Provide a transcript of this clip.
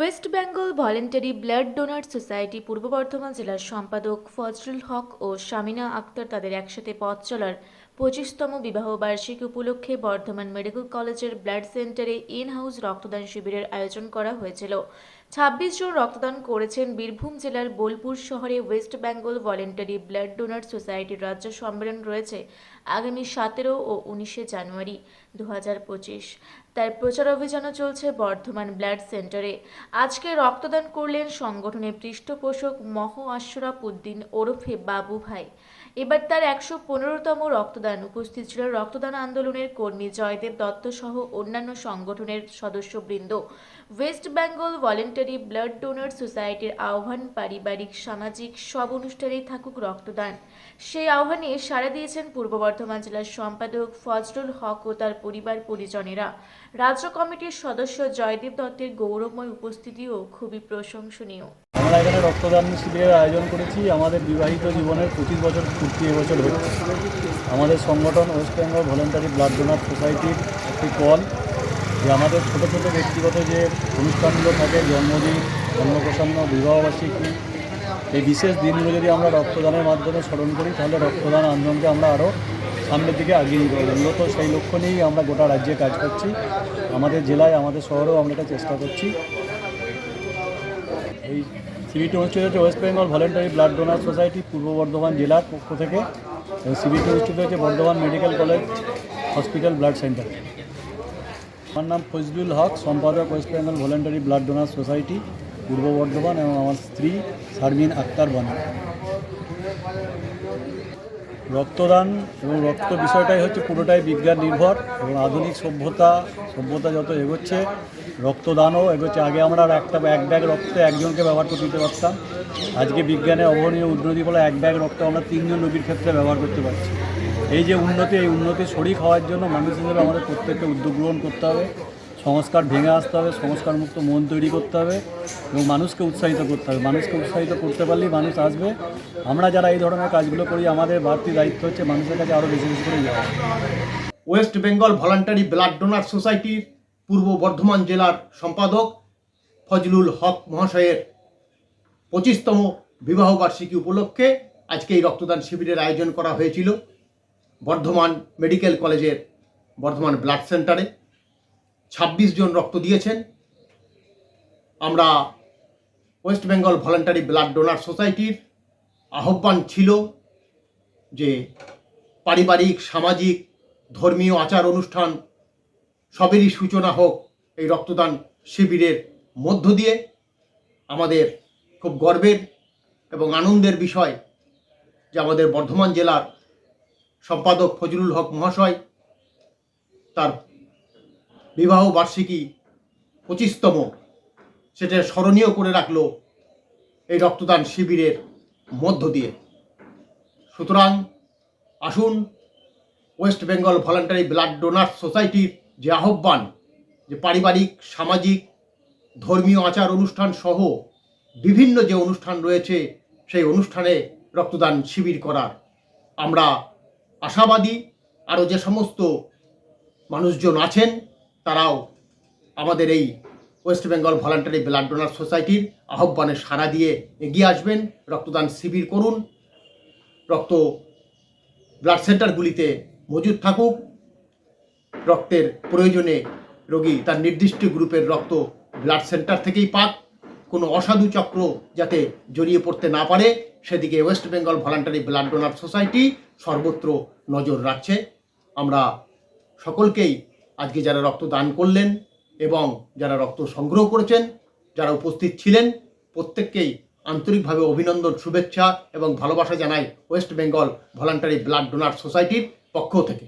West Bengal voluntary blood donor society পূর্ব বর্ধমান জেলার সম্পাদক ফজলুল হক ও শামিনা আক্তার তাদের একসাথে পথ চলার পঁচিশতম বিবাহ বার্ষিকী উপলক্ষে বর্ধমান মেডিকেল কলেজের ব্লাড সেন্টারে ইন হাউস রক্তদান শিবিরের আয়োজন করা হয়েছিল। ছাব্বিশ জন রক্তদান করেছেন বীরভূম জেলার বোলপুর শহরে West Bengal voluntary blood donor সোসাইটির রাজ্য সম্মেলন রয়েছে। আগামী সতেরো ও উনিশে জানুয়ারি দু হাজার পঁচিশ। তার প্রচার অভিযানও চলছে বর্ধমান ব্লাড সেন্টারে। আজকে রক্তদান করলেন সংগঠনের পৃষ্ঠপোষক মহ আশরাফ উদ্দিন ওরফে বাবু ভাই। এবার তার একশো পনেরোতম রক্তদান, উপস্থিত ছিল রক্তদান আন্দোলনের কর্মী জয়দেব দত্ত সহ অন্যান্য সংগঠনের সদস্যবৃন্দ। West Bengal voluntary blood donor সোসাইটির আহ্বান পারিবারিক সামাজিক সব অনুষ্ঠানেই থাকুক রক্তদান। সেই আহ্বানে সাড়া দিয়েছেন পূর্ব বর্ধমান জেলার সম্পাদক ফজলুল হক ও তার পরিবার পরিজনেরা। রাজ্য কমিটির সদস্য জয়দেব দত্তের গৌরবময় উপস্থিতিও খুবই প্রশংসনীয়। আমরা এখানে রক্তদান শিবিরের আয়োজন করেছি। আমাদের বিবাহিত জীবনের পঁচিশ বছর পূর্তি এবছর হচ্ছে আমাদের সংগঠন West Bengal voluntary blood donor সোসাইটির একটি কল, যে আমাদের ছোটো ছোটো ব্যক্তিগত যে অনুষ্ঠানগুলো থাকে, জন্মদিন অন্নপ্রসন্ন বিবাহবার্ষিকী, এই বিশেষ দিনগুলো যদি আমরা রক্তদানের মাধ্যমে স্মরণ করি, তাহলে রক্তদান আন্দোলনকে আমরা আরও সামনের দিকে এগিয়ে নিতে পারব মূলত সেই লক্ষ্য নিয়েই আমরা গোটা রাজ্যে কাজ করছি। আমাদের জেলায়, আমাদের শহরেও আমরা এটা চেষ্টা করছি। এই সিবিটি অনুষ্ঠিত হচ্ছে West Bengal voluntary blood donor society পূর্ব বর্ধমান জেলার পক্ষ থেকে। সিবিটি অনুষ্ঠিত হচ্ছে Bardhaman medical college hospital blood centre আমার নাম ফজলুল হক, সম্পাদক West Bengal voluntary blood donor society পূর্ব বর্ধমান, এবং আমার স্ত্রী শারমিন আক্তার বানু। রক্তদান এবং রক্ত বিষয়টাই হচ্ছে পুরোটাই বিজ্ঞান নির্ভর এবং আধুনিক সভ্যতা সভ্যতা যত এগোচ্ছে, রক্তদানও এগোচ্ছে। আগে আমরা একটা এক ব্যাগ রক্ত একজনকে ব্যবহার করতে দিতে পারতাম। আজকে বিজ্ঞানের অবহনীয় উন্নতি ফলে এক ব্যাগ রক্ত আমরা তিনজন রোগীর ক্ষেত্রে ব্যবহার করতে পারছি। এই যে উন্নতি, এই উন্নতি শরিক হওয়ার জন্য মানুষ হিসেবে আমাদের প্রত্যেককে উদ্যোগ গ্রহণ করতে হবে। সংস্কার ভেঙে আসতে হবে, সংস্কার মুক্ত মন তৈরি করতে হবে এবং মানুষকে উৎসাহিত করতে হবে। মানুষকে উৎসাহিত করতে পারলেই মানুষ আসবে। আমরা যারা এই ধরনের কাজগুলো করি, আমাদের বাড়তি দায়িত্ব হচ্ছে মানুষের কাছে আরও বেশি বেশি করে যাওয়া West Bengal voluntary blood donor সোসাইটির পূর্ব বর্ধমান জেলার সম্পাদক ফজলুল হক মহাশয়ের পঁচিশতম বিবাহ বার্ষিকী উপলক্ষে আজকে এই রক্তদান শিবিরের আয়োজন করা হয়েছিল বর্ধমান মেডিকেল কলেজের বর্ধমান ব্লাড সেন্টারে। ছাব্বিশ জন রক্ত দিয়েছেন। আমরা West Bengal voluntary blood donor সোসাইটির আহ্বান ছিল যে পারিবারিক, সামাজিক, ধর্মীয় আচার অনুষ্ঠান সবেরই সূচনা হোক এই রক্তদান শিবিরের মধ্য দিয়ে। আমাদের খুব গর্বের এবং আনন্দের বিষয় যে আমাদের বর্ধমান জেলার সম্পাদক ফজলুল হক মহাশয় তার বিবাহ বার্ষিকী পঁচিশতম। সেটা স্মরণীয় করে রাখল এই রক্তদান শিবিরের মধ্য দিয়ে। সুতরাং আসুন West Bengal voluntary blood donor সোসাইটির যে আহ্বান, যে পারিবারিক, সামাজিক, ধর্মীয় আচার অনুষ্ঠান সহ বিভিন্ন যে অনুষ্ঠান রয়েছে, সেই অনুষ্ঠানে রক্তদান শিবির করার। আমরা আশাবাদী আরও যে সমস্ত মানুষজন আছেন তারাও আমাদের এই West Bengal voluntary blood donor সোসাইটির আহ্বানে সাড়া দিয়ে এগিয়ে আসবেন। রক্তদান শিবির করুন। রক্ত ব্লাড সেন্টারগুলিতে মজুদ থাকুক। রক্তের প্রয়োজনে রোগী তার নির্দিষ্ট গ্রুপের রক্ত ব্লাড সেন্টার থেকেই পাক। কোনো অসাধু চক্র যাতে জড়িয়ে পড়তে না পারে, সেদিকে West Bengal voluntary blood donor society সর্বত্র নজর রাখছে। আমরা সকলকেই আজকে যারা রক্ত দান করলেন এবং যারা রক্ত সংগ্রহ করেছেন, যারা উপস্থিত ছিলেন, প্রত্যেককেই আন্তরিকভাবে অভিনন্দন, শুভেচ্ছা এবং ভালোবাসা জানাই West Bengal voluntary blood donor সোসাইটির পক্ষ থেকে।